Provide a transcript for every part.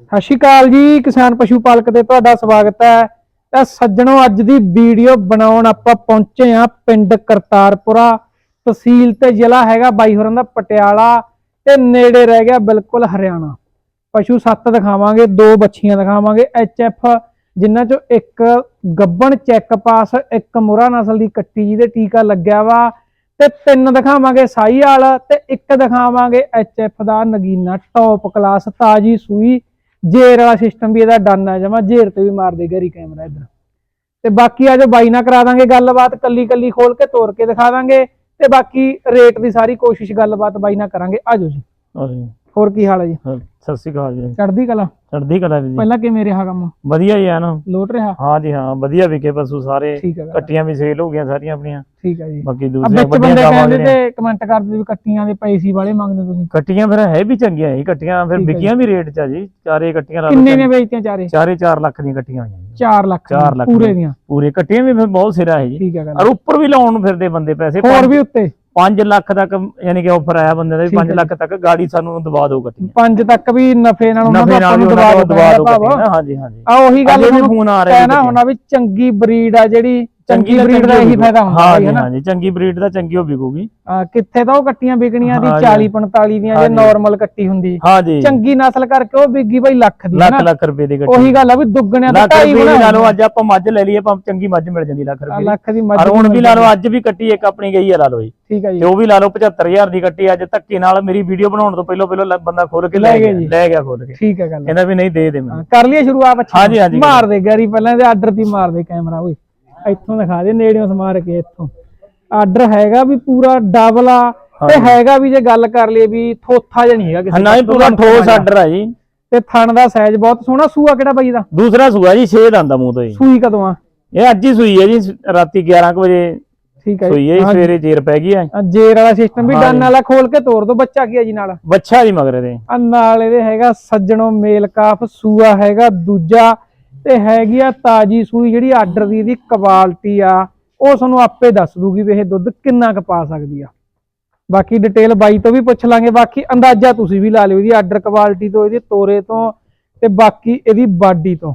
ਸਤਿ ਸ਼੍ਰੀ ਅਕਾਲ ਜੀ, ਕਿਸਾਨ ਪਸ਼ੂ ਪਾਲਕ ਤੇ ਤੁਹਾਡਾ ਸਵਾਗਤ ਹੈ। ਤਾਂ ਸੱਜਣੋ, ਅੱਜ ਦੀ ਵੀਡੀਓ ਬਣਾਉਣ ਆਪਾਂ ਪਹੁੰਚੇ ਆ ਪਿੰਡ ਕਰਤਾਰਪੁਰਾ। ਤਹਿਸੀਲ ਤੇ ਜ਼ਿਲ੍ਹਾ ਹੈਗਾ ਬਾਈ ਹੋਰਾਂ ਦਾ ਪਟਿਆਲਾ ਤੇ ਨੇੜੇ ਰਹਿ ਗਿਆ ਬਿਲਕੁਲ ਹਰਿਆਣਾ। ਪਸ਼ੂ ਸੱਤ ਦਿਖਾਵਾਂਗੇ, ਦੋ ਬੱਚੀਆਂ ਦਿਖਾਵਾਂਗੇ, ਐਚ ਐਫ ਜਿਨ੍ਹਾਂ ਚੋਂ ਇੱਕ ਗੱਬਣ ਚੈੱਕ ਪਾਸ, ਇੱਕ ਮੁਰਾ ਨਸਲ ਦੀ ਕੱਟੀ ਜਿਹਦੇ ਟੀਕਾ ਲੱਗਿਆ ਵਾ। ਤੇ ਤਿੰਨ ਦਿਖਾਵਾਂਗੇ ਸਾਈ ਵਾਲਾ ਤੇ ਇੱਕ ਦਿਖਾਵਾਂਗੇ ਐਚ ਐਫ ਦਾ ਨਗੀਨਾ ਟੌਪ ਕਲਾਸ ਤਾਜੀ ਸੂਈ। ਜੇਰ ਵਾਲਾ ਸਿਸਟਮ ਵੀ ਇਹਦਾ ਡਨ ਹੈ ਜਮਾ ਜੇਰ ਤੇ ਵੀ ਮਾਰ ਦੇ ਗਰੀ ਕੈਮਰਾ ਇਧਰ। ਤੇ ਬਾਕੀ ਆ ਜੋ ਬਾਈ ਨਾਲ ਕਰਾ ਦਾਂਗੇ ਗੱਲਬਾਤ ਕੱਲੀ ਕੱਲੀ ਖੋਲ ਕੇ ਤੋੜ ਕੇ ਦਿਖਾ ਦਾਂਗੇ। ਤੇ ਬਾਕੀ ਰੇਟ ਦੀ ਸਾਰੀ ਕੋਸ਼ਿਸ਼ ਗੱਲਬਾਤ ਬਾਈ ਨਾਲ ਕਰਾਂਗੇ। ਆਜੋ ਜੀ। ਹਾਂਜੀ ਹੋਰ ਕੀ ਹਾਲ ਹੈ ਜੀ? ਸਤਿ ਸ਼੍ਰੀ ਅਕਾਲ ਜੀ। ਚੜ੍ਹਦੀ ਕਲਾ? ਚੜ੍ਹਦੀ ਕਲਾ ਵੀ ਜੀ। ਪਹਿਲਾਂ ਕਿਵੇਂ ਰਿਹਾ ਕੰਮ? ਵਧੀਆ ਹੀ ਆ ਨਾ। ਲੋਟ ਰਿਹਾ? ਹਾਂ ਜੀ ਹਾਂ ਵਧੀਆ ਵਿਕੇ ਪਸ਼ੂ ਸਾਰੇ। ਠੀਕ ਹੈ ਗੱਲ, ਕੱਟੀਆਂ ਵੀ ਸੇਲ ਹੋ ਗਈਆਂ ਸਾਰੀਆਂ ਆਪਣੀਆਂ। ਠੀਕ ਹੈ ਜੀ। ਬਾਕੀ ਵਿੱਚ ਵੱਡੀਆਂ ਕਹਿੰਦੇ ਤੇ ਕਮੈਂਟ ਕਰਦੇ ਵੀ ਕੱਟੀਆਂ ਦੇ ਪੈਸੇ ਵਾਲੇ ਮੰਗਦੇ ਤੁਸੀਂ। ਕੱਟੀਆਂ ਫਿਰ ਹੈ ਵੀ ਚੰਗੀਆਂ ਹੀ ਕੱਟੀਆਂ ਫਿਰ ਵਿਕੀਆਂ ਵੀ ਰੇਟ 'ਚ ਆ ਜੀ। ਚਾਰੇ ਕੱਟੀਆਂ ਲਾ ਲਓ ਕਿੰਨੇ ਨੇ ਵੇਚਤੀਆਂ ਚਾਰੇ? ਚਾਰੇ 4 ਲੱਖ ਦੀਆਂ ਕੱਟੀਆਂ ਹੋਈਆਂ ਜੀ। 4 ਲੱਖ ਚਾਰ ਲੱਖ ਪੂਰੇ ਦੀਆਂ। ਪੂਰੇ ਕੱਟੀਆਂ ਵੀ ਫਿਰ ਬਹੁਤ ਸਿਰਾ ਹੈ ਜੀ। ਠੀਕ ਹੈ ਔਰ ਉੱਪਰ ਵੀ ਲਾਉਣ ਨੂੰ ਫਿਰਦੇ ਬੰਦੇ ਪੈਸੇ। ਹੋਰ ਵੀ ਉੱਤੇ? 5 ਲੱਖ ਤੱਕ ਯਾਨੀ ਕਿ ਆਫਰ ਆਇਆ ਬੰਦੇ ਦਾ ਵੀ ਠੀਕ 5 ਹੈ ਲੱਖ ਤੱਕ ਗਾੜੀ ਸਾਨੂੰ ਦਵਾ ਦਿਓ ਕੱਟੀਆਂ ਪੰਜ ਤੱਕ ਵੀ ਨਫੇ ਨਾਲ ਉਹਨਾਂ ਨੂੰ ਨਾਲ ਆਪਾਂ ਨੂੰ ਦਵਾ ਨੂੰ ਦਿਓ ਹਾਂਜੀ ਹਾਂਜੀ। ਆ ਉਹੀ ਗੱਲ ਫੋਨ ਆ ਰਿਹਾ ਕਹਿਣਾ ਹੋਣਾ ਵੀ ਚੰਗੀ ਬਰੀਡ ਆ ਜਿਹੜੀ ਚੰਗੀ ਬਰੀਡ ਦਾ ਇਹੀ ਫਾਇਦਾ ਹੁੰਦਾ ਹਾਂ ਹੈ ਜੀ ਹਨਾ? ਹਾਂ ਜੀ ਚੰਗੀ ਬਰੀਡ ਦਾ ਚੰਗੀ ਹੋ ਵਿਕੂਗੀ। ਆ, ਕਿੱਥੇ ਤਾਂ ਉਹ ਕੱਟੀਆਂ ਵਿਕਣੀਆਂ ਦੀ ਹਾਂ ਜੀ। 40 45 ਦੀਆਂ ਜੇ। ਨਾਰਮਲ ਕੱਟੀ ਹੁੰਦੀ। ਹਾਂ ਜੀ। ਚੰਗੀ ਨਸਲ ਕਰਕੇ ਉਹ ਵਿਕੀ ਬਈ ਲੱਖ ਦੀ ਲੱਖ ਲੱਖ ਰੁਪਏ ਦੀ ਗੱਡੀ ਉਹੀ ਗੱਲ ਆ ਵੀ ਦੁੱਗਣਿਆਂ ਲੱਖ ਢਾਈ ਗੁਣਾ ਦੀ ਲਾ ਲਓ ਅੱਜ ਆਪਾਂ ਮੱਝ ਲੈ ਲਈਏ ਆਪਾਂ ਚੰਗੀ ਮੱਝ ਮਿਲ ਜਾਂਦੀ ਲੱਖ ਆ, ਰੁਪਏ ਦੀ। ਲੱਖ ਦੀ ਮੱਝ ਹੁਣ ਵੀ ਲਾ ਲਓ ਅੱਜ ਵੀ ਕੱਟੀ ਇੱਕ ਆਪਣੀ ਗਈ ਆ ਲਾ ਲਓ ਜੀ। ਠੀਕ ਹੈ ਜੀ। ਤੇ ਉਹ ਵੀ ਲਾ ਲਓ 75000 ਦੀ ਕੱਟੀ ਅੱਜ ਧੱਕੇ ਨਾਲ ਮੇਰੀ ਵੀਡੀਓ ਬਣਾਉਣ ਤੋਂ ਪਹਿਲਾਂ ਪਹਿਲਾਂ ਬੰਦਾ ਖੋਲ ਕੇ ਲੈ ਗਿਆ। ਲੈ ਗਿਆ ਖੋਲ ਕੇ। ਠੀਕ ਹੈ ਗੱਲ ਕਹਿੰਦਾ ਵੀ ਨਹੀਂ ਦੇ ਦੇ ਮੈਨੂੰ। ਕਰ ਲਈਏ ਸ਼ੁਰੂਆਤ ਅੱਛੀ ਮਾਰ ਦੇ ਗਾਰੀ ਪਹਿਲਾਂ ਤੇ ਆਰਡਰ ਦੀ ਮਾਰ ਦੇ ਕੈਮਰਾ ਓਏ। ਇੱਥੋਂ ਦਿਖਾ ਦੇ ਨੇੜਿਓਂ ਸਮਾਰ ਕੇ ਇੱਥੋਂ। ਆਰਡਰ ਹੈਗਾ ਵੀ ਪੂਰਾ ਡਬਲ ਆ ਤੇ ਹੈਗਾ ਵੀ ਜੇ ਗੱਲ ਕਰ ਲਈਏ ਵੀ ਥੋਥਾ ਜਿਹਾ ਨਹੀਂ ਹੈਗਾ ਕਿਸੇ ਨਾ ਹੀ ਪੱਤੋਂ ਪੂਰਾ ਦਾ ਠੋਸ ਆਰਡਰ ਆ ਜੀ। ਤੇ ਥਣ ਦਾ ਸਾਈਜ਼ ਬਹੁਤ ਸੋਹਣਾ ਸੂਆ ਕਿਹੜਾ ਬਾਈ ਦਾ? ਦੂਸਰਾ ਸੂਆ ਜੀ 6 ਦੰਦਾ ਮੂੰਹ ਤੋਂ ਜੀ। ਸੂਈ ਕਦੋਂ ਆ? ਇਹ ਅੱਜ ਹੀ ਸੂਈ ਹੈ ਜੀ ਰਾਤੀ 11 ਕੁ ਵਜੇ ਠੀਕ ਹੈ ਸੂਈ ਹੈ ਸਵੇਰੇ ਜੇਰ ਪੈ ਗਈ ਹੈ। ਆ ਜੇਰ ਵਾਲਾ ਸਿਸਟਮ ਵੀ ਡਨ। ਵਾਲਾ ਖੋਲ ਕੇ ਤੋੜ ਦੋ ਬੱਚਾ ਕੀ ਆ ਜੀ ਨਾਲ? ਬੱਚਾ ਜੀ ਮਗਰ ਦੇ ਆ ਨਾਲ ਇਹਦੇ ਹੈਗਾ ਸੱਜਣੋ ਮੇਲ ਕਾਫ ਸੂਆ ਹੈਗਾ ਦੂਜਾ ਤੇ ਹੈਗੀ ਆ ਤਾਜੀ ਸੂਈ ਜਿਹੜੀ ਆਰਡਰ ਦੀ ਇਹਦੀ ਕੁਆਲਿਟੀ ਆ ਉਹ ਤੁਹਾਨੂੰ ਆਪੇ ਦੱਸ ਦੂਗੀ ਵੀ ਇਹ ਦੁੱਧ ਕਿੰਨਾ ਕੁ ਪਾ ਸਕਦੀ ਆ। ਬਾਕੀ ਡਿਟੇਲ ਬਾਈ ਤੋਂ ਵੀ ਪੁੱਛ ਲਾਂਗੇ ਬਾਕੀ ਅੰਦਾਜ਼ਾ ਤੁਸੀਂ ਵੀ ਲਾ ਲਿਓ ਇਹਦੀ ਆਰਡਰ ਕੁਆਲਿਟੀ ਤੋਂ ਇਹਦੇ ਤੋਰੇ ਤੋਂ ਤੇ ਬਾਕੀ ਇਹਦੀ ਬਾਡੀ ਤੋਂ।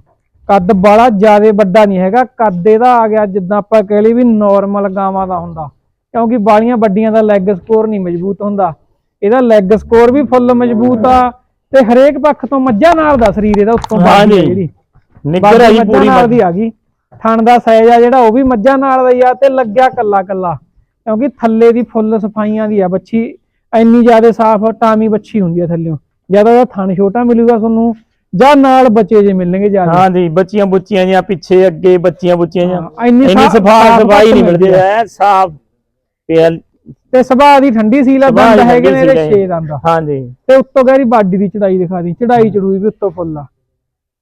ਕੱਦ ਬਾਲਾ ਜ਼ਿਆਦਾ ਵੱਡਾ ਨਹੀਂ ਹੈਗਾ ਕੱਦ ਇਹਦਾ ਆ ਗਿਆ ਜਿੱਦਾਂ ਆਪਾਂ ਕਹਿ ਲਈ ਵੀ ਨਾਰਮਲ ਗਾਵਾਂ ਦਾ ਹੁੰਦਾ। ਕਿਉਂਕਿ ਬਾਲੀਆਂ ਵੱਡੀਆਂ ਦਾ ਲੈਗ ਸਕੋਰ ਨਹੀਂ ਮਜ਼ਬੂਤ ਹੁੰਦਾ। ਇਹਦਾ ਲੈਗ ਸਕੋਰ ਵੀ ਫੁੱਲ ਮਜ਼ਬੂਤ ਆ ਤੇ ਹਰੇਕ ਪੱਖ ਤੋਂ ਮੱਝਾਂ ਨਾਲ ਦਾ ਸਰੀਰ ਇਹਦਾ ਉੱਤੋਂ ਜੀ। ਜਿਹੜੀ ਨਿੱਗਰ ਆ ਜੀ ਮੱਝਾਂ ਪੂਰੀ ਨਾਲ। ਦੀ ਆ ਗਈ ਥਣ ਦਾ ਸਾਈਜ਼ ਆ ਜਿਹੜਾ ਉਹ ਵੀ ਮੱਝਾਂ ਨਾਲ ਦਾ ਹੀ ਆ ਤੇ ਲੱਗਿਆ ਕੱਲਾ ਕੱਲਾ ਕਿਉਂਕਿ ਥੱਲੇ ਦੀ ਫੁੱਲ ਸਫਾਈਆਂ ਦੀ ਆ ਬੱਚੀ ਇੰਨੀ ਜ਼ਿਆਦਾ ਸਾਫ਼ ਟਾਮੀ ਬੱਚੀ ਹੁੰਦੀ ਆ ਥੱਲਿਓਂ ਜਦ ਉਹਦਾ ਥਣ ਛੋਟਾ ਮਿਲੂਗਾ ਤੁਹਾਨੂੰ ਜਾਂ ਨਾਲ ਬੱਚੇ ਜੇ ਮਿਲਣਗੇ ਜ਼ਿਆਦਾ ਹਾਂ ਜੀ ਬੱਚੀਆਂ ਬੁੱਚੀਆਂ ਜਾਂ ਪਿੱਛੇ ਅੱਗੇ ਬੱਚੀਆਂ ਬੁੱਚੀਆਂ ਜਾਂ ਇੰਨੀ ਇੰਨੀ ਸਾਫ਼- ਸਫਾ ਸਾਫ਼ ਸਫ਼ਾਈ ਨਹੀਂ ਮਿਲਦੀ। ਐ ਸਾਫ਼ ਪਿਆਲ ਤੇ ਸੁਭਾਅ ਦੀ ਠੰਡੀ ਸੀਲ ਆ ਦੰਦ ਦੀ ਹੈਗੇ ਨੇ ਇਹਦੇ ਸੀਲ ਆ। 6 ਦੰਦ। ਹਾਂ ਜੀ ਤੇ ਉੱਤੋਂ ਗੈਰੀ ਬਾਡੀ ਦੀ ਚੜਾਈ ਦਿਖਾ ਦੀ ਚੜਾਈ ਚੜੂਈ ਵੀ ਉੱਤੋਂ ਫੁੱਲ ਆ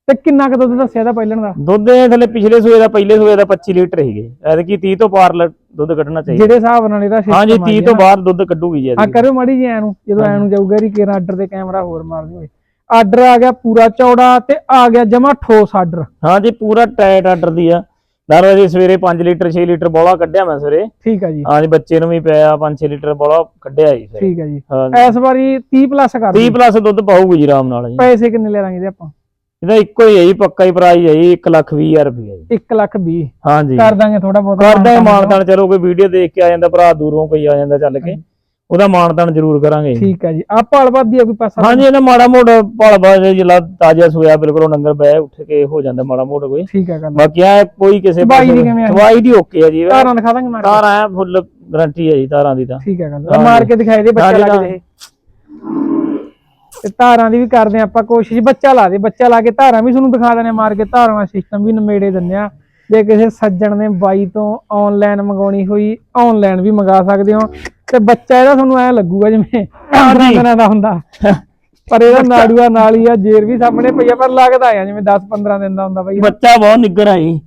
ਤੇ ਕਿੰਨਾ ਕੁ ਦੁੱਧ ਦੱਸਿਆ ਦਾ ਪਹਿਲਣ ਦਾ? ਦੁੱਧ ਇਹ ਥੱਲੇ ਪਿਛਲੇ ਸੂਏ ਦਾ ਪਹਿਲੇ ਸੂਏ ਦਾ 25 ਲੀਟਰ ਹੀਗੇ ਐਤਕੀ 30 ਤੋਂ ਪਾਰ ਲ- ਦੁੱਧ ਕੱਢਣਾ ਚਾਹੀਦਾ। ਜਿਹੜੇ ਹਿਸਾਬ ਨਾਲ ਇਹਦਾ ਜੀ system ਆ 30 ਗਿਆ ਤੋਂ। ਬਾਹਰ ਦੁੱਧ ਕੱਢੂਗੀ ਜੀ ਆ ਐਤਕੀ। ਕਰਿਓ ਮਾੜੀ ਜੀ ਐ ਨੂੰ ਜਦੋਂ ਐ ਨੂੰ ਜਾਊਗਾ ਰੀ ਕੇਰਾ ਆਰਡਰ ਤੇ ਕੈਮਰਾ ਹੋਰ ਮਾਰ ਦਿਓ ਆਰਡਰ ਆ ਗਿਆ ਪੂਰਾ ਚੌੜਾ ਤੇ ਆ ਗਿਆ ਜਮਾ ਠੋਸ ਆਰਡਰ ਹਾਂ ਜੀ ਪੂਰਾ ਟਾਈਟ ਆਰਡਰ ਦੀ ਆ। ਦਾਰੋ ਜੀ ਸਵੇਰੇ 5 ਲੀਟਰ 6 ਲੀਟਰ ਬੋਲਾ ਕੱਢਿਆ ਮੈਂ ਸਵੇਰੇ। ਠੀਕ ਆ ਜੀ। ਹਾਂ ਜੀ ਬੱਚੇ ਨੂੰ ਵੀ ਪਿਆ 5-6 ਲੀਟਰ ਬੋਲਾ ਕੱਢਿਆ ਜੀ ਸਵੇਰੇ। ਠੀਕ ਆ ਜੀ। ਜੀ। ਇਸ ਵਾਰੀ 30 ਪਲੱਸ ਕਰ 30 ਦਿਓ। ਪਲੱਸ ਦੁੱਧ ਪਾਊਗੀ ਜੀ ਆਰਾਮ ਨਾਲ ਜੀ। ਪੈਸੇ ਕਿੰਨੇ ਲੈ ਲਾਂਗੇ ਇਹਦੇ ਆਪਾਂ? ਇਹਦਾ ਇੱਕੋ ਹੀ ਹੈ ਜੀ ਪੱਕਾ ਹੀ ਪ੍ਰਾਈਸ ਹੈ ਜੀ 1 ਲੱਖ 20 ਹਜ਼ਾਰ ਰੁਪਏ ਜੀ। 1 ਲੱਖ 20 ਹਾਂ ਜੀ ਕਰ ਦਾਂਗੇ ਥੋੜਾ ਬਹੁਤ ਕਰਦਾ ਮਾਨਤਾਨ ਚਲੋ। ਕੋਈ ਵੀਡੀਓ ਦੇਖ ਕੇ ਆ ਜਾਂਦਾ ਭਰਾ ਦੂਰੋਂ ਕੋਈ ਆ ਜਾਂਦਾ ਚੱਲ ਕੇ। ਉਹਦਾ ਮਾਨਤਾਨ ਜ਼ਰੂਰ ਕਰਾਂਗੇ। ਠੀਕ ਆ ਜੀ। ਆ ਭਾਲਵਾਦ ਦੀ ਆ ਕੋਈ ਪਾਸਾ? ਹਾਂਜੀ ਇਹਨਾਂ ਮਾੜਾ ਮੋਟਾ ਭਲਵਾ ਜਿਲਾ ਤਾਜ਼ਾ ਸੋਇਆ ਬਿਲਕੁਲ ਉਹ ਨੰਗਰ ਬੈ ਉੱਠ ਕੇ ਹੋ ਜਾਂਦਾ ਮਾੜਾ ਮੋਟਾ ਕੋਈ। ਠੀਕ ਆ ਗੱਲ ਬਾਕੀ ਆ ਕੋਈ ਕਿਸੇ ਸਫ਼ਾਈ ਦੀ ਓਕੇ ਆ ਜੀ। ਧਾਰਾਂ ਦਿਖਾ ਦਾਂਗੇ ਮਾਰ। ਤਾਰ ਫੁੱਲ ਗਰੰਟੀ ਹੈ ਜੀ ਤਾਰਾਂ ਦੀ ਤਾਂ। ਠੀਕ ਆ ਗੱਲ ਹਾਂ ਮਾਰ। ਕੇ ਦਿਖਾਈ ਦੇ ਬੱਚਾ ਹਾਂ ਜੀ, ਲਾ ਕੇ ਦੇ ਤੇ ਧਾਰਾਂ ਦੀ ਵੀ ਕਰਦੇ ਆ ਆਪਾਂ ਕੋਸ਼ਿਸ਼ ਬੱਚਾ ਲਾ ਦੇ ਬੱਚਾ ਲਾ ਕੇ ਧਾਰਾਂ ਵੀ ਤੁਹਾਨੂੰ ਦਿਖਾ ਆ ਮਾਰ ਕੇ ਧਾਰਾਂ ਦਾ ਸਿਸਟਮ ਵੀ ਨਮੇੜੇ ਦਿੰਦੇ ਆ ਜੇ ਕਿਸੇ ਸੱਜਣ ਨੇ ਬਾਈ ਤੋਂ ਆਨਲਾਈਨ ਮੰਗਾਉਣੀ ਹੋਈ ਆਨਲਾਈਨ ਵੀ ਮੰਗਾ ਸਕਦੇ ਹੋ। ਤੇ ਬੱਚਾ ਇਹਦਾ ਤੁਹਾਨੂੰ ਐ ਲੱਗੂਗਾ ਜਿਵੇਂ 15 ਦਿਨਾਂ ਦਾ ਹੁੰਦਾ। ਪਰ ਇਹਦਾ ਨਾੜੂਆ ਨਾਲ ਹੀ ਆ ਜੇਰ ਵੀ ਸਾਹਮਣੇ ਪਈ ਆ ਪਰ ਲੱਗਦਾ ਆ ਜਿਵੇਂ 10 15 ਦਿਨ ਦਾ ਹੁੰਦਾ ਬਾਈ। ਬੱਚਾ ਬਹੁਤ ਨਿੱਗਰ ਆ ਜੀ।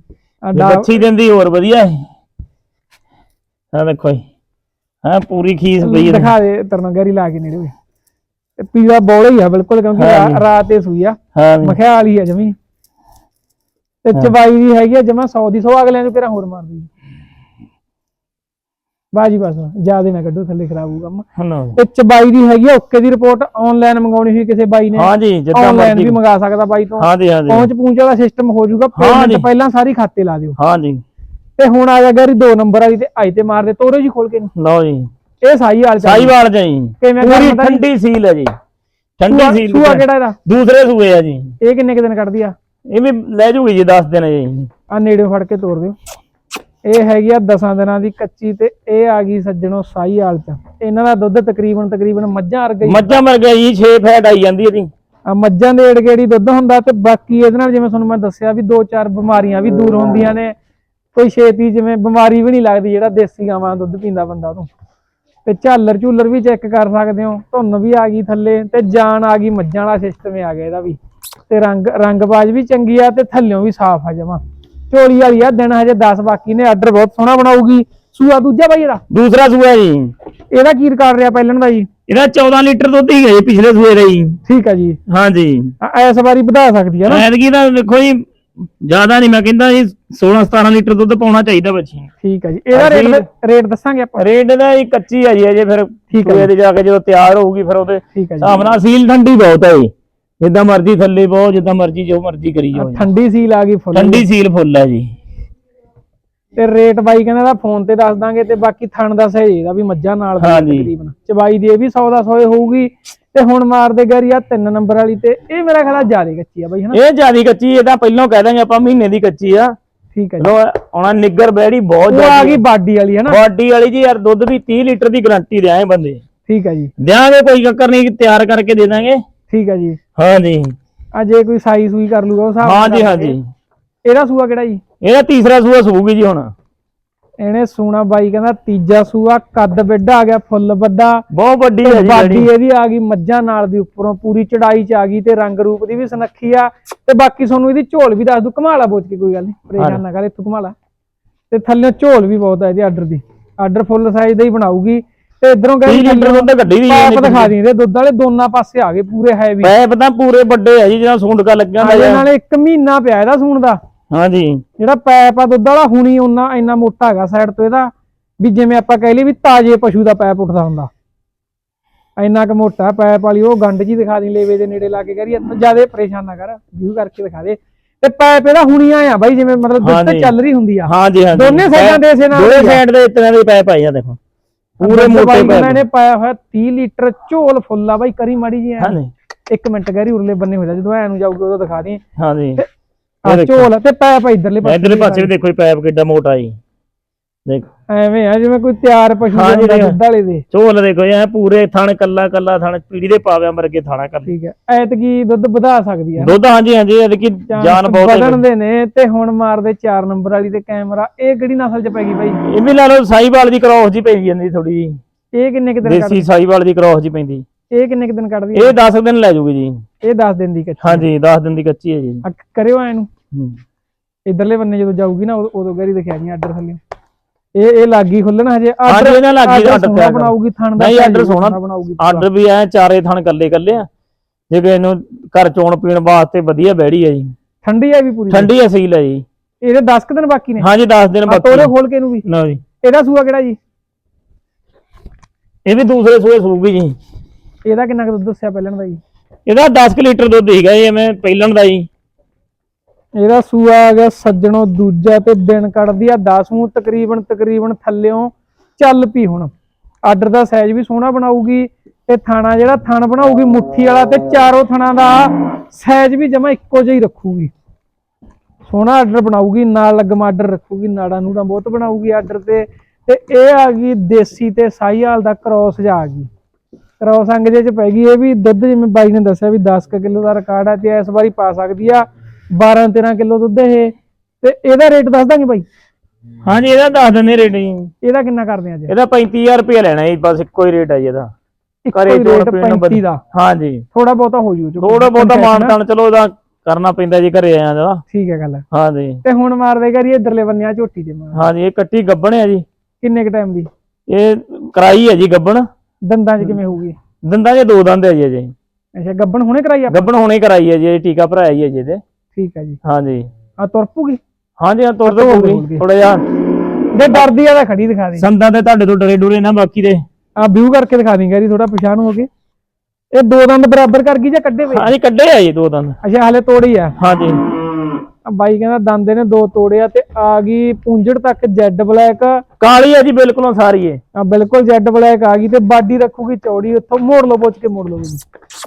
ਬੱਚੀ ਦਿੰਦੀ ਹੋਰ ਵਧੀਆ ਹੈ ਆ ਦੇਖੋ ਜੀ। ਹਾਂ ਪੂਰੀ ਖੀਸ ਪਈ ਦਿਖਾ ਦੇ ਤਰਨਾ ਗਰੀ ਲਾ ਕੇ ਨੇੜੇ ਤੇ ਪੀਲਾ ਬੋਲ ਹੀ ਆ ਬਿਲਕੁਲ ਕਿਉਂਕਿ ਹਾਂ ਰਾ- ਜੀ। ਰਾਤ ਤੇ ਸੂਈ ਆ। ਹਾਂ ਵੀ। ਮਖਿਆਲ ਹੀ ਆ ਜਮੀ। ਤੇ ਚਬਾਈ ਵੀ ਹੈਗੀ ਆ ਜਮਾ 100 ਦੀ 100 ਅਗਲਿਆਂ ਨੂੰ ਕਿਹੜਾ ਹੋਰ ਮਾਰਦੀ ਬਾਜੀ ਬਸ ਜ਼ਿਆਦਾ ਨਾ ਕੱਢੋ ਥੱਲੇ ਖਰਾਬ ਹੋਊ ਕੰਮ। ਤੇ ਚਬਾਈ ਦੀ ਹੈਗੀ ਆ ਓਕੇ ਦੀ ਰਿਪੋਰਟ ਆਨਲਾਈਨ ਮੰਗਾਉਣੀ ਹੋਈ ਕਿਸੇ ਬਾਈ ਨੇ। ਹਾਂਜੀ ਜਿੱਦਾਂ ਆਨਲਾਈਨ ਵੀ ਮੰਗਾ ਸਕਦਾ ਬਾਈ ਤੋਂ। ਹਾਂਜੀ ਹਾਂਜੀ ਪਹੁੰਚ ਪੂੰਚ ਵਾਲਾ ਸਿਸਟਮ ਹੋ ਜਾਊਗਾ ਹਾਂ ਪੇਮੈਂਟ ਜੀ। ਪਹਿਲਾਂ ਸਾਰੀ ਖਾਤੇ ਲਾ ਦਿਓ। ਹਾਂਜੀ ਤੇ ਹੁਣ ਆ ਜਾ ਗਰੀ ਦੋ ਨੰਬਰ ਵਾਲੀ ਤੇ ਆਈ ਤੇ ਮਾਰ ਦੇ ਤੋਰੇ ਜੀ ਖੋਲ ਕੇ ਨੂੰ। ਲਓ ਜੀ। ਇਹ ਸਾਈ ਵਾਲ ਚੱਲ ਸਾਈਵਾਲ ਜਾਈ ਕਿਵੇਂ ਪੂਰੀ ਕਰਨਾ ਜੀ? ਠੰਡੀ ਸੀਲ ਹੈ ਜੀ। ਠੰਡੀ ਸੂਆ ਸੀਲ ਸੂਆ ਕਿਹੜਾ ਇਹਦਾ? ਦੂਸਰੇ ਸੂਏ ਆ ਜੀ। ਇਹ ਕਿੰਨੇ ਕੁ ਦਿਨ ਕੱਢਦੀ ਆ? ਇਹ ਵੀ ਲੈ ਜੂਗੀ ਜੀ 10 ਦਿਨ ਜੀ। ਆ ਨੇੜੇ ਫੜ ਕੇ ਤੋੜ ਦਿਓ। ਇਹ ਹੈਗੀ ਆ 10 ਦਿਨਾਂ ਦੀ ਕੱਚੀ ਤੇ ਇਹ ਆ ਗਈ ਸੱਜਣੋ ਸਾਈ ਵਾਲ ਚ। ਇਹਨਾਂ ਦਾ ਦੁੱਧ ਤਕਰੀਬਨ ਤਕਰੀਬਨ ਮੱਝਾਂ ਵਰਗਾ ਹੀ ਮੱਝਾਂ ਮਰ ਗਿਆ ਜੀ 6 ਫੈਟ ਆਈ ਜਾਂਦੀ ਜੀ। ਆ ਮੱਝਾਂ ਦੇ ਏੜ ਗੇੜੀ ਦੁੱਧ ਹੁੰਦਾ ਤੇ ਬਾਕੀ ਇਹਦੇ ਨਾਲ ਜਿਵੇਂ ਤੁਹਾਨੂੰ ਮੈਂ ਦੱਸਿਆ ਵੀ ਦੋ ਚਾਰ ਬਿਮਾਰੀਆਂ ਵੀ ਦੂਰ ਹੁੰਦੀਆਂ ਨੇ। ਕੋਈ ਛੇਤੀ ਜਿਵੇਂ ਬਿਮਾਰੀ ਵੀ ਨਹੀਂ ਲੱਗਦੀ ਜਿਹੜਾ ਦੇਸੀ ਗਾਵਾਂ ਦਾ ਦੁੱਧ ਪੀਂਦਾ ਬੰਦਾ ਉਹਨੂੰ ਤੇ ਝਾਲਰ ਝੂਲਰ ਵੀ ਚੈੱਕ ਕਰ ਸਕਦੇ ਹੋ। ਧੁੰਨ ਵੀ ਆ ਗਈ ਥੱਲੇ ਤੇ ਜਾਨ ਆ ਗਈ ਮੱਝਾਂ ਵਾਲਾ ਸਿਸਟਮ ਆ ਗਿਆ ਇਹਦਾ ਵੀ। ਤੇ ਰੰਗ ਰੰਗਬਾਜ਼ ਵੀ ਚੰਗੀ ਆ ਤੇ ਥੱਲਿਓਂ ਵੀ ਸਾਫ਼ ਆ ਜਮਾ। ਝੋਲੀ ਵਾਲੀ ਆ ਦਿਨ ਹਜੇ 10 ਬਾਕੀ ਨੇ ਆਰਡਰ ਬਹੁਤ ਸੋਹਣਾ ਬਣਾਉਗੀ ਸੂਆ ਦੂਜਾ ਬਾਈ ਇਹਦਾ? ਦੂਸਰਾ ਸੂਆ ਜੀ। ਇਹਦਾ ਕੀ ਰਿਕਾਰਡ ਰਿਹਾ ਪਹਿਲਣ ਦਾ ਜੀ? ਇਹਦਾ 14 ਲੀਟਰ ਦੁੱਧ ਹੀ ਹੈ ਜੀ ਪਿਛਲੇ ਸੂਏ ਦਾ ਜੀ। ਠੀਕ ਆ ਜੀ। ਹਾਂਜੀ। ਆ- ਇਸ ਵਾਰੀ ਵਧਾ ਸਕਦੀ ਹੈ ਨਾ? ਐਤਕੀ ਤਾਂ ਦੇਖੋ ਜੀ ਜ਼ਿਆਦਾ ਨਹੀਂ ਮੈਂ ਕਹਿੰਦਾ ਜੀ 16 17 ਲੀਟਰ ਦੁੱਧ ਪਾਉਣਾ ਚਾਹੀਦਾ ਬੱਚੀ ਠੀਕ ਆ ਜੀ। ਇਹਦਾ ਰੇਟ ਅਸੀਂ- ਰੇਟ ਦੱਸਾਂਗੇ ਆਪਾਂ। ਰੇਟ ਦਾ ਹੀ ਕੱਚੀ ਹੈ ਜੀ ਅਜੇ ਫਿਰ ਠੀਕ ਹੈ ਸੂਏ ਤੇ ਜਾ ਕੇ ਜਦੋਂ ਤਿਆਰ ਹੋਊਗੀ ਫਿਰ ਉਹਦੇ ਠੀਕ ਆ ਜੀ। ਹਿਸਾਬ ਨਾਲ ਸੀਲ ਠੰਡੀ ਬਹੁਤ ਹੈ ਜੀ। ਜਿੱਦਾਂ ਮਰਜ਼ੀ ਥੱਲੇ ਬਹੁਤ ਜਿੱਦਾਂ ਮਰਜ਼ੀ ਜੋ ਮਰਜ਼ੀ ਕਰੀ ਜਾਓ ਜੀ। ਠੰਡੀ ਸੀਲ ਆ ਗਈ ਫੁੱਲ ਠੰਡੀ ਸੀਲ ਫੁੱਲ ਹੈ ਜੀ। ਤੇ ਰੇਟ ਬਾਈ ਕਹਿੰਦਾ ਦਾ ਫੋਨ ਤੇ ਦੱਸ ਦਾਂਗੇ ਤੇ ਬਾਕੀ ਥਣ ਦਾ ਸਹੀ ਇਹਦਾ ਵੀ ਮੱਝਾਂ ਨਾਲ ਦੀ ਹਾਂਜੀ। ਤਕਰੀਬਨ। ਚਬਾਈ ਦੀ ਇਹ ਵੀ 100 ਦਾ 100 ਹੋਊਗੀ ਤੇ ਹੁਣ ਮਾਰਦੇ ਗਰੀ ਆ ਤਿੰਨ ਨੰਬਰ ਵਾਲੀ ਤੇ ਇਹ ਮੇਰਾ ਖਿਆਲ ਆ ਜ਼ਿਆਦਾ ਕੱਚੀ ਆ ਬਾਈ ਹਨਾ? ਇਹ ਜਿਆਦੀ ਕੱਚੀ ਇਹਦਾ ਪਹਿਲਾਂ ਕਹਿ ਦਾਂਗੇ ਆਪਾਂ ਮਹੀਨੇ ਦੀ ਕੱਚੀ ਆ। ਠੀਕ ਜੀ। ਲੋ ਆਉਣਾ ਨਿੱਗਰ ਬੈੜੀ ਬਹੁਤ ਉਹ ਆ ਜ਼ਿਆਦੀ ਗਈ ਬਾਡੀ ਵਾਲੀ ਹਨਾ? ਬਾਡੀ ਵਾਲੀ ਜੀ ਯਾਰ ਦੁੱਧ ਵੀ 30 ਲੀਟਰ ਦੀ ਗਾਰੰਟੀ ਦੇ ਆਏ ਬੰਦੇ। ਠੀਕ ਆ ਜੀ। ਦਿਆਂਗੇ ਕੋਈ ਚੱਕਰ ਨਹੀਂ ਤਿਆਰ ਕਰਕੇ ਦੇ ਦਾਂਗੇ। ਠੀਕ ਆ ਜੀ। ਹਾਂਜੀ। ਆ ਜੇ ਕੋਈ ਸਾਈ ਸੂਈ ਕਰ ਲੂਗਾ ਉਹ ਹਿਸਾਬ ਨਾਲ ਹਾਂਜੀ ਹਾਂਜੀ। ਇਹਦਾ ਸੂਆ ਕਿਹੜਾ ਜੀ? ਇਹਦਾ ਤੀਸਰਾ ਸੂਆ ਸੂਗੀ ਜੀ ਹੁਣ। ਇਹਨੇ ਸੂਣਾ ਬਾਈ ਕਹਿੰਦਾ ਤੀਜਾ ਸੂਆ ਕੱਦ ਵੱਡਾ ਆ ਗਿਆ ਫੁੱਲ ਵੱਡਾ। ਬਹੁਤ ਵੱਡੀ ਹੈ ਜੀ ਬਾਡੀ ਇਹਦੀ ਆ ਗਈ ਮੱਝਾਂ ਨਾਲ ਦੀ ਉੱਪਰੋਂ ਪੂਰੀ ਚੜਾਈ ਚ ਆ ਗਈ ਤੇ ਰੰਗ ਰੂਪ ਦੀ ਵੀ ਸੁਨੱਖੀ ਆ। ਤੇ ਬਾਕੀ ਤੁਹਾਨੂੰ ਇਹਦੀ ਝੋਲ ਵੀ ਦੱਸ ਦੂ ਘਮਾਲਾ ਬੋਚ ਕੇ ਕੋਈ ਗੱਲ ਨਹੀਂ ਪਰੇਸ਼ਾਨ ਨਾ ਕਰ ਇੱਥੋਂ ਘਮਾਲਾ। ਤੇ ਥੱਲੇ ਝੋਲ ਵੀ ਬਹੁਤ ਆ ਇਹਦੀ ਆਰਡਰ ਦੀ। ਆਰਡਰ ਫੁੱਲ ਸਾਈਜ਼ ਦਾ ਹੀ ਬਣਾਊਗੀ। ਤੇ ਇਧਰੋਂ 30 ਲੀਟਰ ਦੁੱਧ ਕੱਢੀ ਦੀ ਪਾਪ ਦਿਖਾ ਦੀ ਇਹਦੇ ਦੁੱਧ ਵਾਲੇ ਦੋਨਾਂ ਪਾਸੇ ਆ ਗਏ ਪੂਰੇ ਹੈਵੀ ਪੈਪ ਤਾਂ ਪੂਰੇ ਵੱਡੇ ਆ ਜੀ ਜਿਹੜਾ ਸੂੰਡਕਾ ਲੱਗਿਆ ਹੁੰਦਾ ਨਾਲ ਇੱਕ ਮਹੀਨਾ ਪਿਆ ਇਹਦਾ ਸੂਣ ਦਾ। ਹਾਂਜੀ। ਜਿਹੜਾ ਪੈਪ ਆ ਦੁੱਧ ਵਾਲਾ ਹੁਣੀ ਉਹਨਾਂ ਇੰਨਾ ਮੋਟਾ ਹੈਗਾ ਸਾਈਡ ਤੋਂ ਇਹਦਾ ਵੀ ਜਿਵੇਂ ਆਪਾਂ ਕਹਿ ਲਈ ਵੀ ਤਾਜੇ ਪਸ਼ੂ ਦਾ ਪੈਪ ਉੱਠਦਾ ਹੁੰਦਾ। ਇੰਨਾ ਕੁ ਮੋਟਾ ਪੈਪ ਵਾਲੀ ਉਹ ਗੰਢ ਜੀ ਦਿਖਾ ਦੀ ਲੇਵੇ ਦੇ ਨੇੜੇ ਲਾ ਕੇ ਕਰੀ ਜ਼ਿਆਦਾ ਪਰੇਸ਼ਾਨ ਨਾ ਕਰ ਵਿਊ ਕਰਕੇ ਦਿਖਾ ਦੇ। ਤੇ ਪੈਪ ਇਹਦਾ ਹੁਣੀ ਆਇਆ ਬਾਈ ਜਿਵੇਂ ਮਤਲਬ ਦੁੱਧ ਤੇ। ਚੱਲ ਰਹੀ ਹੁੰਦੀ ਆ। ਹਾਂਜੀ ਹਾਂਜੀ। ਦੋਨੇ ਸਾਈਡਾਂ ਦੇ ਇਸੇ ਨਾਲ ਦੋਨੇ। ਸਾਈਡ ਦੇ ਤਰ੍ਹਾਂ ਦੇ ਪੈਪ ਆਏ ਆ ਦੇਖੋ। ਪੂਰੇ ਮੋਟੇ ਪੈਪ ਇਹਨਾਂ ਨੇ। ਪਾਇਆ ਹੋਇਆ 30 ਲੀਟਰ ਝੋਲ ਫੁੱਲ ਆ ਬਾਈ ਕਰੀ ਮਾੜੀ ਜੀ। ਹਾਂਜੀ। ਇੱਕ ਮਿੰਟ ਗੈਰੀ ਉਰਲੇ ਬੰਨੇ ਹੋ ਜਾ ਜਦੋਂ ਐ ਨੂੰ ਜਾਊਗੀ ਉਦੋਂ ਦਿਖਾ ਦੇ ਹਾਂਜੀ। ਆ ਦੇਖੋ। ਝੋਲ ਤੇ ਪੈਪ ਇਧਰਲੇ ਇਧਰਲੇ ਪਾਸੇ ਵੀ ਦੇਖੋ ਇਹ ਪੈਪ ਕਿੱਡਾ ਮੋਟਾ ਜੀ। ਦੇਖੋ। ਐਵੇਂ ਆ ਜਿਵੇਂ ਕੋਈ ਤਿਆਰ ਪਸ਼ੂ ਦੇ ਦੇਖੋ। ਦੁੱਧ ਵਾਲੇ ਦੇ। ਝੋਲ ਦੇਖੋ ਇਹ ਪੂਰੇ ਥਣ ਕੱਲਾ ਕੱਲਾ ਥਣ ਪੀੜੀ ਦੇ ਪਾਵਿਆਂ ਵਰਗੇ ਥਾਣਾ ਕਰ ਠੀਕ ਹੈ ਐਤਕੀ ਦੁੱਧ ਵਧਾ ਸਕਦੀ ਹੈ ਦੁੱਧ ਹਾਂਜੀ ਹਾਂਜੀ ਇਹਦੀ ਕੀ ਜਾਨ ਬਹੁਤ ਹੈ। ਵਧਣ ਦੇ ਨੇ ਤੇ ਹੁਣ ਮਾਰਦੇ 4 ਨੰਬਰ ਵਾਲੀ ਤੇ ਕੈਮਰਾ। ਇਹ ਕਿਹੜੀ ਨਸਲ ਚ ਪੈ ਗਈ ਬਾਈ? ਇਹ ਵੀ ਲਾ ਲਓ ਸਾਈਵਾਲ ਦੀ ਕ੍ਰੋਸ ਜੀ ਪਈ ਜਾਂਦੀ ਥੋੜੀ ਇਹ ਕਿੰਨੇ ਕੁ ਦਿਨ ਦੇਸੀ ਸਾਈਵਾਲ ਦੀ ਕ੍ਰੋਸ ਜੀ ਪੈਂਦੀ। ਇਹ ਕਿੰਨੇ ਕੁ ਦਿਨ ਕੱਢਦੀ ਹੈ ਇਹ 10 ਦਿਨ ਲੈ ਜੂਗੀ ਜੀ। ਇਹ 10 ਦਿਨ ਦੀ ਕੱਚੀ ਹਾਂਜੀ 10 ਦਿਨ ਦੀ ਕੱਚੀ ਹੈ ਜੀ। ਆ ਕਰਿਓ ਐ ਨੂੰ। ਹੂੰ। ਇਧਰਲੇ ਬੰਨੇ ਜਦੋਂ ਜਾਊਗੀ ਨਾ ਉਦੋਂ ਉਦੋਂ ਗੈਰੀ ਦਿਖਾ ਦੀ ਆਰਡਰ ਥੱਲੇ। ਇਹ ਇਹ ਲਾਗੀ ਖੁੱਲਣ ਹਜੇ। ਹਾਂਜੀ, ਇਹਨਾਂ ਲਾਗੀ order order ਤਿਆਰ ਕਰ। ਬਣਾਉਗੀ ਥਣ ਦਾ ਨਹੀਂ, order ਸੋਹਣਾ। ਬਣਾਉਗੀ ਆਰਡਰ ਵੀ ਐ ਚਾਰੇ ਥਣ ਕੱਲੇ ਕੱਲੇ ਆ। ਜੇ ਕਿ ਇਹਨੂੰ ਘਰ ਚੋਣ ਪੀਣ ਵਾਸਤੇ ਵਧੀਆ ਬੈੜੀ ਹੈ ਜੀ। ਠੰਡੀ ਹੈ ਵੀ ਪੂਰੀ। ਠੰਡੀ ਅਸੀਲ ਹੈ ਜੀ। ਇਹਦੇ 10 ਕੁ ਦਿਨ ਬਾਕੀ ਨੇ। ਹਾਂਜੀ 10 ਦਿਨ ਆ ਬਾਕੀ ਤੋਰੇ ਖੋਲ ਕੇ ਇਹਨੂੰ ਵੀ। ਲਓ ਜੀ। ਇਹਦਾ ਸੂਆ ਕਿਹੜਾ ਜੀ? ਇਹ ਵੀ ਦੂਸਰੇ ਸੂਏ ਸੂਗੀ ਜੀ। ਇਹਦਾ ਕਿੰਨਾ ਕੁ ਦੁੱਧ ਦੱਸਿਆ ਪਹਿਲਾਂ ਦਾ ਜੀ? ਇਹਦਾ 10 ਕੁ ਲੀਟਰ ਦੁੱਧ ਸੀਗਾ ਜੀ ਐਵੇਂ ਪਹਿਲਣ ਦਾ ਜੀ। ਇਹਦਾ ਸੂਆ ਆ ਗਿਆ ਸੱਜਣੋ, ਦੂਜਾ ਤੇ ਦਿਨ ਕੱਢਦੀ ਆ 10 ਨੂੰ ਤਕਰੀਬਨ ਤਕਰੀਬਨ ਥੱਲਿਓਂ ਚੱਲ ਪਈ ਹੁਣ। ਆਰਡਰ ਦਾ ਸਾਈਜ਼ ਵੀ ਸੋਹਣਾ ਬਣਾਊਗੀ ਤੇ ਥਾਣਾ ਜਿਹੜਾ ਥਣ ਬਣਾਊਗੀ, ਮੁੱਠੀ ਵਾਲਾ ਤੇ ਚਾਰੋਂ ਥਣਾ ਦਾ ਸਾਈਜ਼ ਵੀ ਜਮਾ ਇੱਕੋ ਜਿਹਾ ਹੀ ਰੱਖੂਗੀ। ਸੋਹਣਾ ਆਰਡਰ ਬਣਾਊਗੀ, ਨਾਲ ਲੱਗਮ ਆਰਡਰ ਰੱਖੂਗੀ, ਨਾੜਾ ਨੂੰ ਤਾਂ ਬਹੁਤ ਬਣਾਊਗੀ ਆਰਡਰ ਤੇ ਤੇ ਇਹ ਆ ਗਈ ਦੇਸੀ ਤੇ ਸਾਈਹਾਲ ਦਾ ਕ੍ਰੋਸ ਜਾ ਗਈ। ਕ੍ਰੋਸ ਅੰਗ ਜੇ ਚ ਪੈ ਗਈ, ਇਹ ਵੀ ਦੁੱਧ ਜਿਵੇਂ ਬਾਈ ਨੇ ਦੱਸਿਆ ਵੀ 10 ਕੁ ਕਿਲੋ ਦਾ ਰਿਕਾਰਡ ਹੈ ਤੇ ਇਸ ਵਾਰੀ ਪਾ ਸਕਦੀ ਆ। 12 13 ਕਿਲੋ ਦੁੱਧ ਇਹ ਤੇ ਇਹਦਾ ਰੇਟ ਦੱਸ ਦਾਂਗੇ ਬਾਈ? ਹਾਂਜੀ ਇਹਦਾ ਦੱਸ ਦਿੰਦੇ ਰੇਟ ਜੀ। ਇਹਦਾ ਕਿੰਨਾ ਕਰਦੇ ਆ ਅੱਜ ਇਹਦਾ 35000 ਰੁਪਏ ਲੈਣਾ ਜੀ ਬਸ ਇੱਕੋ ਹੀ ਰੇਟ ਹੈ ਜੀ ਇਹਦਾ। ਘਰੇ ਹੀ ਰੇਟ ਪੀਣ ਨੂੰ 35 ਦਾ। ਹਾਂਜੀ। ਥੋੜਾ ਬਹੁਤਾ ਹੋ ਜੂ ਥੋੜਾ ਬਹੁਤਾ ਮਾਨ ਤਾਨ ਚਲੋ ਉਹਦਾ ਕਰਨਾ ਪੈਂਦਾ ਜੀ ਘਰੇ ਆਇਆ ਦਾ। ਠੀਕ ਹੈ ਗੱਲ। ਹਾਂਜੀ। ਤੇ ਹੁਣ ਮਾਰਦੇ ਕਰੀਏ ਇਧਰਲੇ ਬੰਨਿਆ ਝੋਟੀ ਤੇ ਮਾਰ। ਹਾਂਜੀ ਇਹ ਕੱਟੀ ਗੱਬਣ ਹੈ ਜੀ। ਕਿੰਨੇ ਕ ਟਾਈਮ ਦੀ? ਇਹ ਕਰਾਈ ਹੈ ਜੀ ਗੱਬਣ। ਦੰਦਾਂ 'ਚ ਕਿਵੇਂ ਹੋਊਗੀ? ਦੰਦਾਂ 'ਚ ਦੋ ਦੰਦ ਹੈ ਜੀ ਅਜੇ। ਅੱਛਾ ਗੱਬਣ ਹੁਣੇ ਕਰਾਈ ਆ ਗੱਬਣ ਹੁਣੇ ਕਰਾਈ ਹੈ ਜੀ ਇਹ ਟੀਕਾ ਭਰਾਇਆ ਹੀ ਹੈ ਜੀ ਇਹਦੇ ਠੀਕ ਹੈ ਜੀ। ਹਾਂਜੀ। ਆ ਤੁਰ ਪੂਗੀ ਹਾਂਜੀ ਹਾਂ ਤੁਰ ਪੂਗੀ ਬੋਲਦੀ। ਥੋੜਾ ਜਿਹਾ। ਜੇ ਡਰਦੀ ਆ ਤਾਂ ਖੜੀ ਦਿਖਾ ਦੇ। ਸੰਦਾਂ ਤੇ ਤੁਹਾਡੇ ਤੋਂ ਡਰੇ ਡੁਰੇ ਨਾ ਬਾਕੀ ਦੇ। ਆ ਵਿਊ ਕਰਕੇ ਦਿਖਾ ਦੇਂਗੇ ਜੀ ਥੋੜਾ ਪਛਾਣ ਹੋ ਕੇ। ਇਹ ਦੋ ਦੰਦ ਬਰਾਬਰ ਕਰ ਗਈ ਜਾਂ ਕੱਢੇ ਵੇ? ਹਾਂਜੀ ਕੱਢੇ ਆ ਜੀ ਦੋ ਦੰਦ। ਅੱਛਾ ਹਲੇ ਤੋੜੀ ਆ। ਹਾਂਜੀ। ਬਾਈ ਕਹਿੰਦਾ ਦੰਦ ਨੇ ਦੋ ਤੋੜੇ ਆ ਤੇ ਆ ਗਈ ਪੂੰਝੜ ਤੱਕ ਜੈਡ ਬਲੈਕ ਕਾਲੀ ਆ ਜੀ ਬਿਲਕੁਲੋਂ ਸਾਰੀ ਏ। ਆ ਬਿਲਕੁਲ ਜੈਡ ਬਲੈਕ ਆ ਗਈ ਤੇ ਬਾਡੀ ਰੱਖੂਗੀ ਚੌੜੀ ਉੱਥੋਂ ਮੋੜ ਲਓ ਪੁੱਛ ਕੇ ਮੋੜ ਲਓ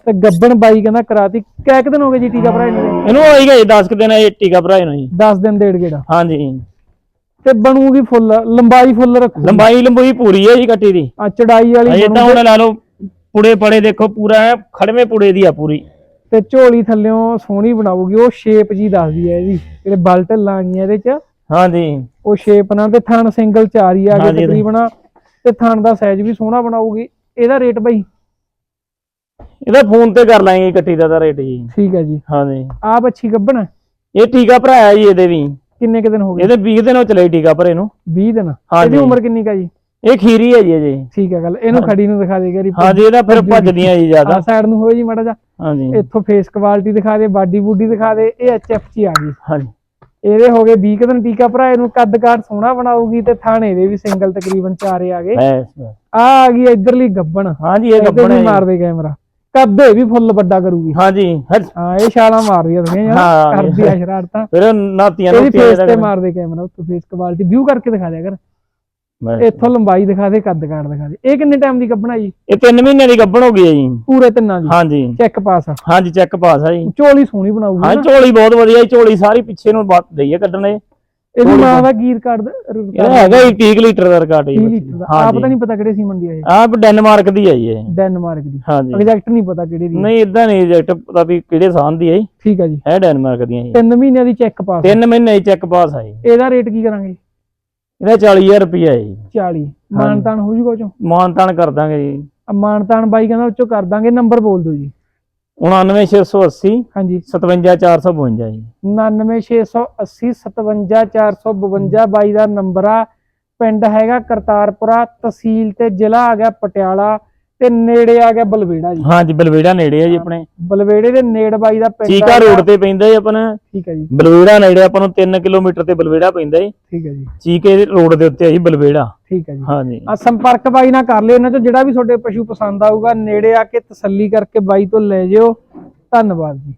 ਤੇ ਗੱਬਣ ਬਾਈ ਕਹਿੰਦਾ ਕਰਾਤੀ। ਕਿਆ ਕੁ ਦਿਨ ਹੋ ਗਏ ਜੀ ਟੀਕਾ ਭਰਾਏ ਨੂੰ? ਇਹਨੂੰ ਹੋਏਗਾ ਜੀ 10 ਕੁ ਦਿਨ ਇਹ ਟੀਕਾ ਭਰਾਏ ਨੂੰ ਜੀ। 10 ਦਿਨ ਡੇਢ ਗੇੜਾ। ਹਾਂਜੀ। ਤੇ ਬਣੂਗੀ ਫੁੱਲ ਲੰਬਾਈ ਫੁੱਲ ਰੱਖੂ ਲੰਬਾਈ ਲੰਬੂਈ ਪੂਰੀ ਹੈ ਜੀ ਕੱਟੀ ਦੀ। ਆ ਚੜਾਈ ਵਾਲੀ ਬਣੂਗੀ। ਹੁਣ ਲਾ ਲਓ ਪੁੜੇ ਪੜੇ ਦੇਖੋ ਪੂਰਾ ਖੜਵੇਂ ਪੁੜੇ ਦੀ ਆ ਪੂਰੀ। ਤੇ ਝੋਲੀ ਥੱਲਿਓਂ ਸੋਹਣੀ ਬਣਾਉਗੀ ਉਹ ਸ਼ੇਪ ਜੀ ਦੱਸਦੀ ਹੈ ਇਹਦੀ ਜਿਹੜੇ ਬਲ ਢੱਲਾਂ ਆਈਆਂ ਇਹਦੇ ਚ। ਹਾਂਜੀ। ਉਹ ਸ਼ੇਪ ਨਾਲ ਤੇ ਥਣ ਸਿੰਗਲ ਚਾਰ ਹੀ ਆ ਹਾਂਜੀ, ਤਕਰੀਬਨ। ਤੇ ਥਣ ਦਾ ਸਾਈਜ਼ ਵੀ ਸੋਹਣਾ ਬਣਾਉਗੀ ਇਹਦਾ ਰੇਟ ਬਈ? ਇਹਦਾ ਫੋਨ ਤੇ ਕਰ ਲਾਂਗੇ ਕੱਟੀ ਦਾ ਤਾਂ ਰੇਟ ਜੀ। ਠੀਕ ਹੈ ਜੀ। ਹਾਂਜੀ। ਆਪ ਅੱਛੀ ਗੱਬਣ ਇਹ ਟੀਕਾ ਭਰਾਇਆ ਜੀ ਇਹਦੇ ਵੀ। ਕਿੰਨੇ ਕੁ ਦਿਨ ਹੋ ਗਏ? ਇਹਦੇ 20 ਦਿਨ ਹੋ ਚਲੇ ਟੀਕਾ ਭਰੇ ਨੂੰ। 20 ਦਿਨ। ਇਹਦੀ ਉਮਰ ਕਿੰਨੀ ਕਾ ਜੀ? ਇਹ ਖੀਰੀ ਹੈ ਜੀ ਅਜੇ। ਠੀਕ ਹੈ ਗੱਲ। ਇਹਨੂੰ ਖੜੀ ਨੂੰ ਦਿਖਾ ਦੇ ਗਰੀ ਹਾਂਜੀ ਇਹਦਾ ਫਿਰ ਭੱਜਦੀਆਂ ਜੀ ਆ ਜ਼ਿਆਦਾ ਸਾਈਡ ਨੂੰ ਹੋਏ ਜੀ ਮਾੜਾ ਜਾ ਹਾਂਜੀ। ਇੱਥੋਂ ਫੇਸ ਕੁਆਲਿਟੀ ਦਿਖਾ ਦੇ ਬਾਡੀ ਬੂਡੀ ਦਿਖਾ ਦੇ ਇਹ ਐਚਐਫ ਚ ਹੀ ਆ ਗਈ। ਹਾਂਜੀ। ਇਹਦੇ ਹੋ ਗਏ 20 ਕੁ ਦਿਨ ਟੀਕਾ ਭਰਾ ਇਹਨੂੰ ਕੱਦ ਕਾਠ ਸੋਹਣਾ ਬਣਾਉਗੀ ਤੇ ਥਾਣੇ ਦੇ ਵੀ ਸਿੰਗਲ ਤਕਰੀਬਨ ਚਾਰੇ ਆ ਗਏ। ਆ ਆ ਗਈ ਇਧਰਲੀ ਗੱਬਣ। ਹਾਂਜੀ ਇਹ ਗੱਬਣ ਹੈ। ਮਾਰ ਦੇ ਕੈਮਰਾ ਕੱਦ ਵੀ ਫੁੱਲ ਵੱਡਾ ਕਰੂਗੀ। ਹਾਂਜੀ ਹਾਂ ਇਹ ਛਾਲਾਂ ਮਾਰ ਰਹੀ ਆ ਤੁਸੀਂ ਯਾਰ ਕਰਦੀ ਆ ਸ਼ਰਾਰਤਾਂ। ਫਿਰ ਨਾਤੀਆਂ ਨੂੰ ਫੇਸ ਤੇ ਮਾਰ ਦੇ ਕੈਮਰਾ ਉੱਤੋਂ ਫੇਸ ਕੁਆਲਿਟੀ ਵਿਊ ਕਰਕੇ ਦਿਖਾ ਦਿਆ ਕਰ। ਇੱਥੋਂ ਲੰਬਾਈ ਦਿਖਾ ਦੇ ਕੱਦ ਕਾਠ ਦਿਖਾ ਦੇ। ਇਹ ਕਿੰਨੇ ਟਾਈਮ ਦੀ ਗੱਬਣ ਆ ਜੀ? ਇਹ 3 ਮਹੀਨੇ ਦੀ ਗੱਬਣ ਹੋ ਗਈ ਹੈ ਜੀ। ਪੂਰੇ ਤਿੰਨਾਂ ਦੀ? ਹਾਂਜੀ। ਚੈੱਕ ਪਾਸ ਆ। ਹਾਂਜੀ ਚੈੱਕ ਪਾਸ ਆ ਜੀ। ਝੋਲੀ ਸੋਹਣੀ ਬਣਾਉਗੀ ਹਾਂ ਝੋਲੀ ਬਹੁਤ ਵਧੀਆ ਜੀ ਝੋਲੀ ਸਾਰੀ ਪਿੱਛੇ ਨੂੰ ਬਾਤ ਦਈਏ ਕੱਢਣੇ। ਇਹਦੀ ਮਾਂ ਦਾ ਗੀਰ ਕੱਢ ਇਹ ਹੈਗਾ ਜੀ 30 ਲੀਟਰ ਦਾ ਰਿਕਾਰਡ ਜੀ 30 ਬੱਚੀ ਲੀਟਰ ਦਾ। ਦਾ। ਆਪ ਹਾਂਜੀ ਤਾਂ ਨਹੀਂ ਪਤਾ ਕਿਹੜੇ ਸੀਮਨ ਦੀ ਆ ਇਹ। ਆਪ ਡੈਨਮਾਰਕ ਦੀ ਹੈ ਇਹ। ਡੈਨਮਾਰਕ ਦੀ। ਹਾਂਜੀ। ਐਗਜ਼ੈਕਟ ਨਹੀਂ ਪਤਾ ਕਿਹੜੇ ਦੀ। ਨਹੀਂ ਇਦਾਂ ਨਹੀਂ ਰਿਜੈਕਟ ਪਤਾ ਵੀ ਕਿਹੜੇ ਸਾਨ ਦੀ ਹੈ ਜੀ। ਠੀਕ ਆ ਜੀ। ਹੈ ਡੈਨਮਾਰਕ ਦੀਆਂ ਜੀ। ਤਿੰਨ ਮਹੀਨਿਆਂ ਦੀ ਚੈੱਕ ਪਾਸ 3 ਮਹੀਨੇ ਦੀ ਚੈੱਕ ਪਾਸ ਜੀ। ਇਹਦਾ ਰੇਟ ਕੀ ਕਰਾਂਗੇ? ਇਹਦਾ 40000 ਰੁਪਇਆ ਜੀ। 40 ਮਾਨਤਾਨ ਹੋ ਜੂਗਾ ਚੋਂ ਮਾਨਤਾਨ ਕਰ ਦਾਂਗੇ ਜੀ। ਮਾਨਤਾਨ ਬਾਈ ਕਹਿੰਦਾ ਉਹ ਚੋਂ ਕਰ ਦਾਂਗੇ ਨੰਬਰ ਬੋਲ ਦਿਓ ਜੀ। 99680 ਹਾਂਜੀ। 57452 ਜੀ। 99680 57452 ਬਾਈ ਦਾ ਨੰਬਰ ਆ। ਪਿੰਡ ਹੈਗਾ ਕਰਤਾਰਪੁਰਾ ਤਹਿਸੀਲ ਤੇ ਜ਼ਿਲ੍ਹਾ ਆ ਗਿਆ ਪਟਿਆਲਾ। ਤੇ ਨੇੜੇ ਆ ਗਿਆ ਬਲਵੇੜਾ ਜੀ। ਹਾਂਜੀ ਬਲਵੇੜਾ ਨੇੜੇ ਆ ਜੀ ਆਪਣੇ। ਬਲਵੇੜੇ ਦੇ ਨੇੜ ਬਾਈ ਦਾ ਪਿੰਡ ਚੀਕਾ। ਰੋਡ ਤੇ ਪੈਂਦਾ ਜੀ ਆਪਣਾ। ਠੀਕ ਹੈ ਜੀ। ਬਲਵੇੜਾ ਨੇੜੇ ਆਪਾਂ ਨੂੰ 3 ਕਿਲੋਮੀਟਰ ਤੇ ਬਲਵੇੜਾ ਪੈਂਦਾ ਜੀ। ਠੀਕ ਹੈ ਜੀ। ਚੀਕੇ ਰੋਡ ਦੇ ਉੱਤੇ ਆ ਜੀ ਬਲਵੇੜਾ। ਠੀਕ ਹੈ ਜੀ। ਹਾਂਜੀ। ਆ ਸੰਪਰਕ ਬਾਈ ਨਾਲ ਕਰ ਲਿਓ ਇਹਨਾਂ ਚੋਂ ਜਿਹੜਾ ਵੀ ਤੁਹਾਡੇ ਪਸ਼ੂ ਪਸੰਦ ਆਊਗਾ ਨੇੜੇ ਆ ਕੇ ਤਸੱਲੀ ਕਰਕੇ ਬਾਈ ਤੋਂ ਲੈ ਜਿਓ। ਧੰਨਵਾਦ ਜੀ।